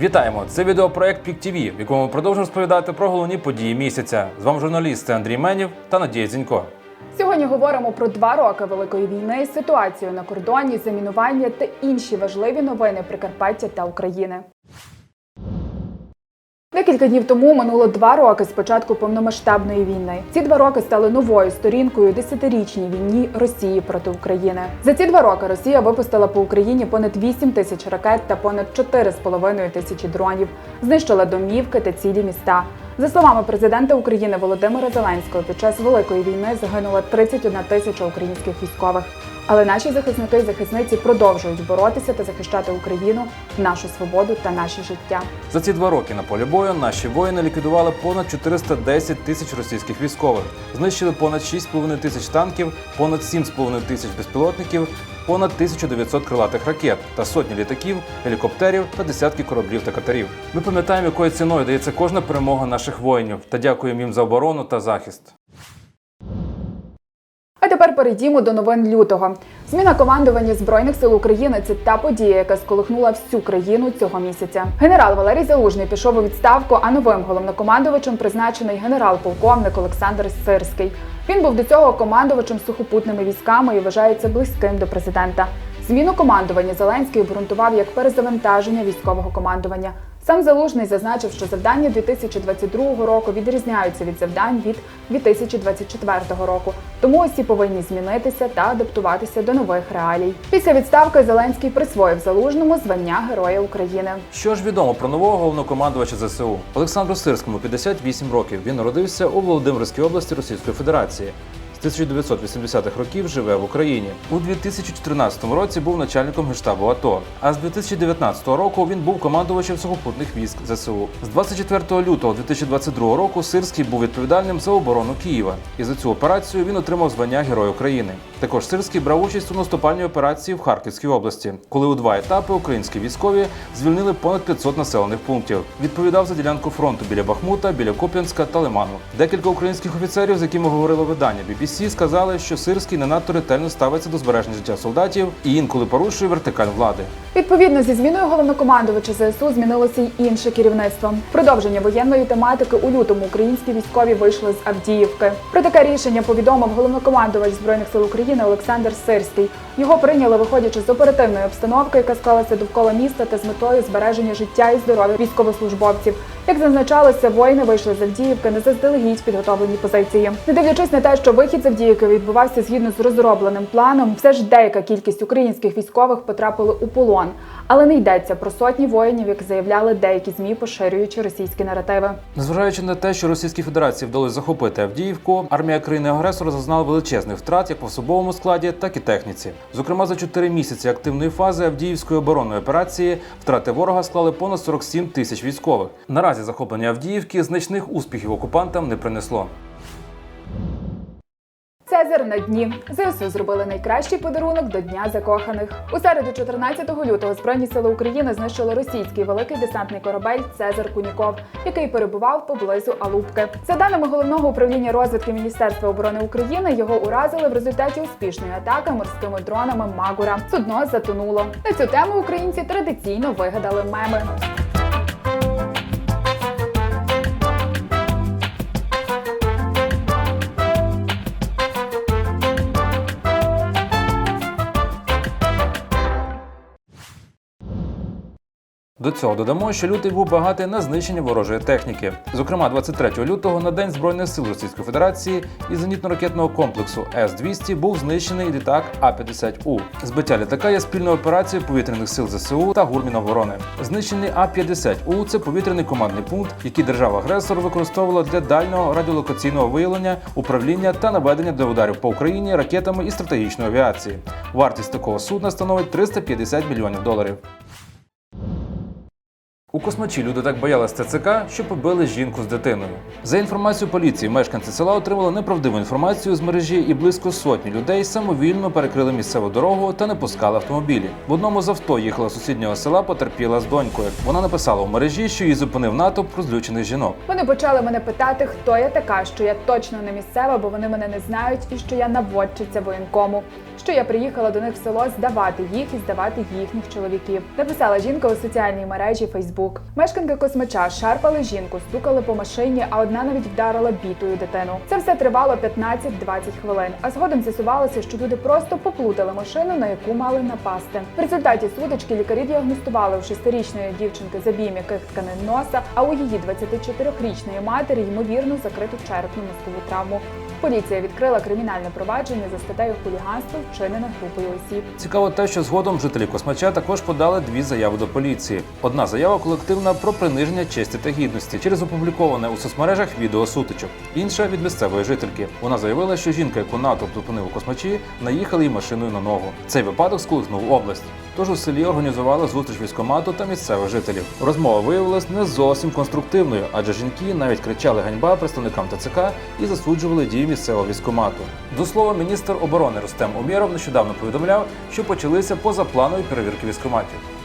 Вітаємо! Це відеопроект Пік ТВ, в якому ми продовжуємо розповідати про головні події місяця. З вами журналісти Андрій Менів та Надія Зінько. Сьогодні говоримо про два роки великої війни, ситуацію на кордоні, замінування та інші важливі новини Прикарпаття та України. Декілька днів тому минуло два роки з початку повномасштабної війни. Ці два роки стали новою сторінкою десятирічній війні Росії проти України. За ці два роки Росія випустила по Україні понад 8 тисяч ракет та понад 4,5 тисячі дронів, знищила домівки та цілі міста. За словами президента України Володимира Зеленського, під час великої війни загинуло 31 тисяча українських військових. Але наші захисники і захисниці продовжують боротися та захищати Україну, нашу свободу та наше життя. За ці два роки на полі бою наші воїни ліквідували понад 410 тисяч російських військових, знищили понад 6,5 тисяч танків, понад 7,5 тисяч безпілотників, понад 1900 крилатих ракет та сотні літаків, гелікоптерів та десятки кораблів та катерів. Ми пам'ятаємо, якою ціною дається кожна перемога наших воїнів та дякуємо їм за оборону та захист. Тепер перейдімо до новин лютого. Зміна командування збройних сил України це та подія, яка сколихнула всю країну цього місяця. Генерал Валерій Залужний пішов у відставку, а новим головнокомандувачем призначений генерал-полковник Олександр Сирський. Він був до цього командувачем сухопутними військами і вважається близьким до президента. Зміну командування Зеленський обґрунтував як перезавантаження військового командування. Сам Залужний зазначив, що завдання 2022 року відрізняються від завдань від 2024 року, тому усі повинні змінитися та адаптуватися до нових реалій. Після відставки Зеленський присвоїв залужному звання Героя України. Що ж відомо про нового головнокомандувача ЗСУ Олександру Сирському 58 років. Він народився у Володимирській області Російської Федерації. З 1980-х років живе в Україні. У 2014 році був начальником генштабу АТО. А з 2019 року він був командувачем сухопутних військ ЗСУ. З 24 лютого 2022 року Сирський був відповідальним за оборону Києва. І за цю операцію він отримав звання Герой України. Також Сирський брав участь у наступальній операції в Харківській області, коли у два етапи українські військові звільнили понад 500 населених пунктів. Відповідав за ділянку фронту біля Бахмута, біля Куп'янська та Лиману. Декілька українських офіцерів, з якими говорило видання BBC, сказали, що Сирський не надто ретельно ставиться до збереження життя солдатів і інколи порушує вертикаль влади. Відповідно зі зміною головнокомандувача ЗСУ змінилося й інше керівництво. Продовження воєнної тематики у лютому українські військові вийшли з Авдіївки. Про таке рішення повідомив головнокомандувач збройних сил України Олександр Сирський. Його прийняли, виходячи з оперативної обстановки, яка склалася довкола міста та з метою збереження життя і здоров'я військовослужбовців. Як зазначалося, воїни вийшли з Авдіївки на заздалегідь підготовлені позиції. Не дивлячись на те, що вихід з Авдіївки відбувався згідно з розробленим планом, все ж деяка кількість українських військових потрапили у полон. Але не йдеться про сотні воїнів, як заявляли деякі змі, поширюючи російські наративи. Незважаючи на те, що Російській Федерації вдалося захопити Авдіївку, армія країни-агресора зазнала величезних втрат як в особовому складі, так і техніці. Зокрема, за 4 місяці активної фази Авдіївської оборонної операції втрати ворога склали понад 47 тисяч військових. Наразі захоплення Авдіївки значних успіхів окупантам не принесло. Цезар на дні ЗСУ зробили найкращий подарунок до Дня закоханих. У середу, 14 лютого, Збройні сили України знищили російський великий десантний корабель Цезар Куніков, який перебував поблизу Алубки. За даними головного управління розвідки Міністерства оборони України, його уразили в результаті успішної атаки морськими дронами Магура. Судно затонуло. На цю тему українці традиційно вигадали меми. До цього додамо, що лютий був багатий на знищення ворожої техніки. Зокрема, 23 лютого на день збройних сил Російської Федерації із зенітно-ракетного комплексу С-200 був знищений літак А-50У. Збиття літака є спільною операцією повітряних сил ЗСУ та Гурміноборони. Знищений А-50У це повітряний командний пункт, який держава-агресор використовувала для дальнього радіолокаційного виявлення, управління та наведення до ударів по Україні ракетами і стратегічної авіації. Вартість такого судна становить 350 мільйонів доларів. У космачі люди так боялись ТЦК, що побили жінку з дитиною. За інформацією поліції, мешканці села отримали неправдиву інформацію з мережі, і близько сотні людей самовільно перекрили місцеву дорогу та не пускали автомобілі. В одному з авто їхала з сусіднього села, потерпіла з донькою. Вона написала у мережі, що її зупинив натовп розлючених жінок. Вони почали мене питати, хто я така, що я точно не місцева, бо вони мене не знають, і що я наводчиця воєнкому. Що я приїхала до них в село здавати їх і здавати їхніх чоловіків. Написала жінка у соціальній мережі Facebook. Фейсбук. Мешканки космача шарпали жінку, стукали по машині, а одна навіть вдарила бітою дитину. Це все тривало 15-20 хвилин. А згодом з'ясувалося, що люди просто поплутали машину, на яку мали напасти. В результаті сутички лікарі діагностували у шестирічної дівчинки забій м'яких тканин носа, а у її 24-річної матері ймовірно закриту черепно-мозкову травму. Поліція відкрила кримінальне провадження за статтею хуліганство, вчинене групою осіб. Цікаво те, що згодом жителі Космача також подали дві заяви до поліції. Одна заява колективна про приниження честі та гідності через опубліковане у соцмережах відео сутичок. Інша від місцевої жительки. Вона заявила, що жінка, яку натовп зупинив у Космачі, наїхала їй машиною на ногу. Цей випадок сколихнув область. Тож у селі організували зустріч військомату та місцевих жителів. Розмова виявилась не зовсім конструктивною, адже жінки навіть кричали ганьба представникам ТЦК і засуджували дії місцевого військомату. До слова, міністр оборони Рустем Умєров нещодавно повідомляв, що почалися позапланові перевірки військоматів.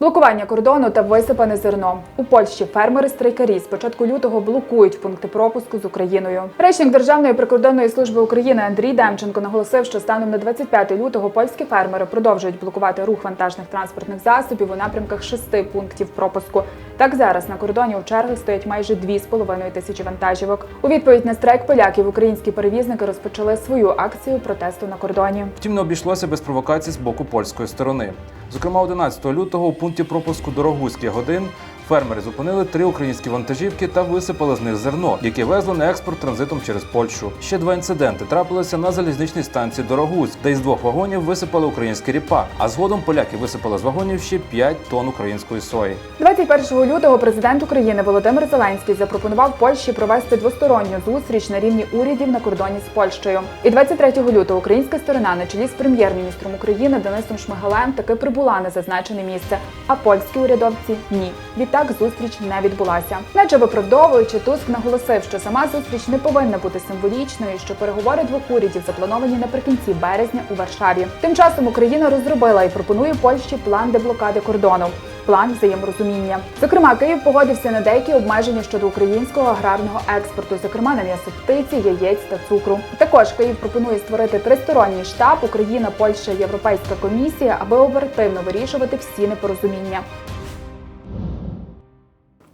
Блокування кордону та висипане зерно у Польщі. Фермери-страйкарі з початку лютого блокують пункти пропуску з Україною. Речник Державної прикордонної служби України Андрій Демченко наголосив, що станом на 25 лютого польські фермери продовжують блокувати рух вантажних транспортних засобів у напрямках шести пунктів пропуску. Так зараз на кордоні у черги стоять майже 2,5 тисячі вантажівок. У відповідь на страйк поляків українські перевізники розпочали свою акцію протесту на кордоні. Втім, не обійшлося без провокацій з боку польської сторони. Зокрема, 11 лютого у пункті пропуску Дорогуських годин фермери зупинили три українські вантажівки та висипали з них зерно, яке везли на експорт транзитом через Польщу. Ще два інциденти трапилися на залізничній станції Дорогуськ, де із двох вагонів висипали український ріпак, а згодом поляки висипали з вагонів ще 5 тонн української сої. 21 лютого президент України Володимир Зеленський запропонував Польщі провести двосторонню зустріч на рівні урядів на кордоні з Польщею. І 23 лютого українська сторона на чолі з прем'єр-міністром України Денисом Шмигалем таки прибула на зазначене місце. А польські урядовці ні. Відтак зустріч не відбулася. Наче виправдовуючи, Туск наголосив, що сама зустріч не повинна бути символічною, що переговори двох урядів заплановані наприкінці березня у Варшаві. Тим часом Україна розробила і пропонує Польщі план деблокади кордону. План взаєморозуміння. Зокрема, Київ погодився на деякі обмеження щодо українського аграрного експорту, зокрема на м'ясо птиці, яєць та цукру. Також Київ пропонує створити тристоронній штаб Україна, Польща, Європейська комісія, аби оперативно вирішувати всі непорозуміння.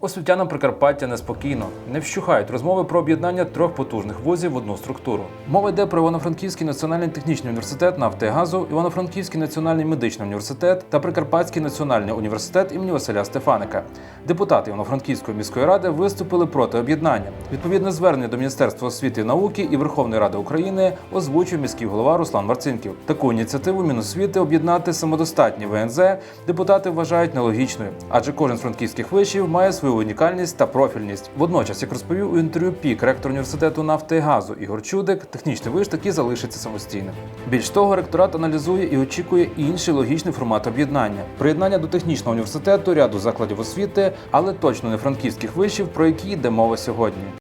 Освітянам Прикарпаття неспокійно. Не вщухають розмови про об'єднання трьох потужних вузів в одну структуру. Мова йде про Івано-Франківський національний технічний університет нафти і газу, Івано-Франківський національний медичний університет та Прикарпатський національний університет імені Василя Стефаника. Депутати Івано-Франківської міської ради виступили проти об'єднання. Відповідне звернення до Міністерства освіти і науки і Верховної Ради України озвучив міський голова Руслан Марцинків. Таку ініціативу Міносвіти об'єднати самодостатні ВНЗ депутати вважають нелогічною, адже кожен з франківських вишів має свою унікальність та профільність. Водночас, як розповів у інтерв'ю ПІК ректор університету нафти і газу Ігор Чудик, технічний виш таки залишиться самостійним. Більш того, ректорат аналізує і очікує інший логічний формат об'єднання: приєднання до технічного університету, ряду закладів освіти, але точно не франківських вишів, про які йде мова сьогодні.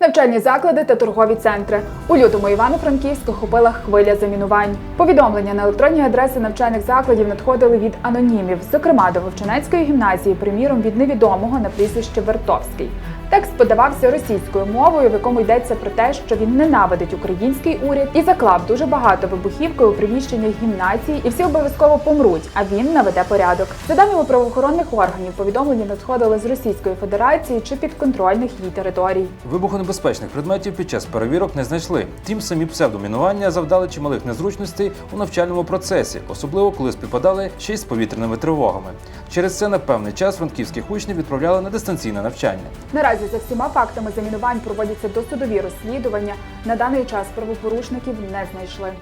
Навчальні заклади та торгові центри у лютому Івано-Франківськ охопила хвиля замінувань. Повідомлення на електронні адреси навчальних закладів надходили від анонімів, зокрема до Вовчанецької гімназії, приміром від невідомого на прізвище Вертовський. Текст подавався російською мовою, в якому йдеться про те, що він ненавидить український уряд і заклав дуже багато вибухівки у приміщеннях гімназії, і всі обов'язково помруть. А він наведе порядок. За даними правоохоронних органів, повідомлення надходили з Російської Федерації чи підконтрольних їй територій. Вибухонебезпечних предметів під час перевірок не знайшли. Втім, самі псевдомінування завдали чималих незручностей у навчальному процесі, особливо коли співпадали ще й з повітряними тривогами. Через це на певний час франківських учнів відправляли на дистанційне навчання. Наразі за всіма фактами замінувань проводяться досудові розслідування. На даний час правопорушників не знайшли.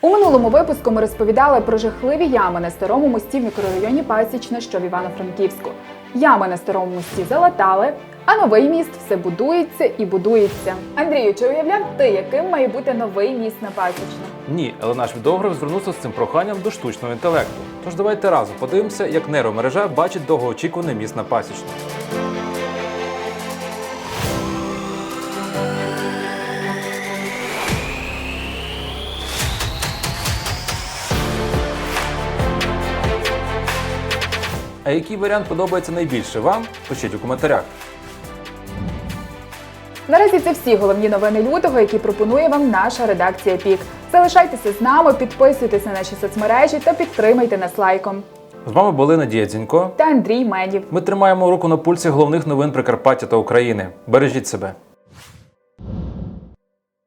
У минулому випуску ми розповідали про жахливі ями на старому мості в мікрорайоні Пасічне, що в Івано-Франківську. Ями на старому мості залатали, а новий міст все будується і будується. Андрію, чи уявляв ти, яким має бути новий міст на Пасічне? Ні, але наш відеограф звернувся з цим проханням до штучного інтелекту. Тож давайте разом подивимося, як нейромережа бачить довгоочікуваний міст на пасічну. А який варіант подобається найбільше вам? Пишіть у коментарях. Наразі це всі головні новини лютого, які пропонує вам наша редакція Пік. Залишайтеся з нами, підписуйтесь на наші соцмережі та підтримайте нас лайком. З вами були Надія Дзінько. Та Андрій Медів. Ми тримаємо руку на пульсі головних новин Прикарпаття та України. Бережіть себе.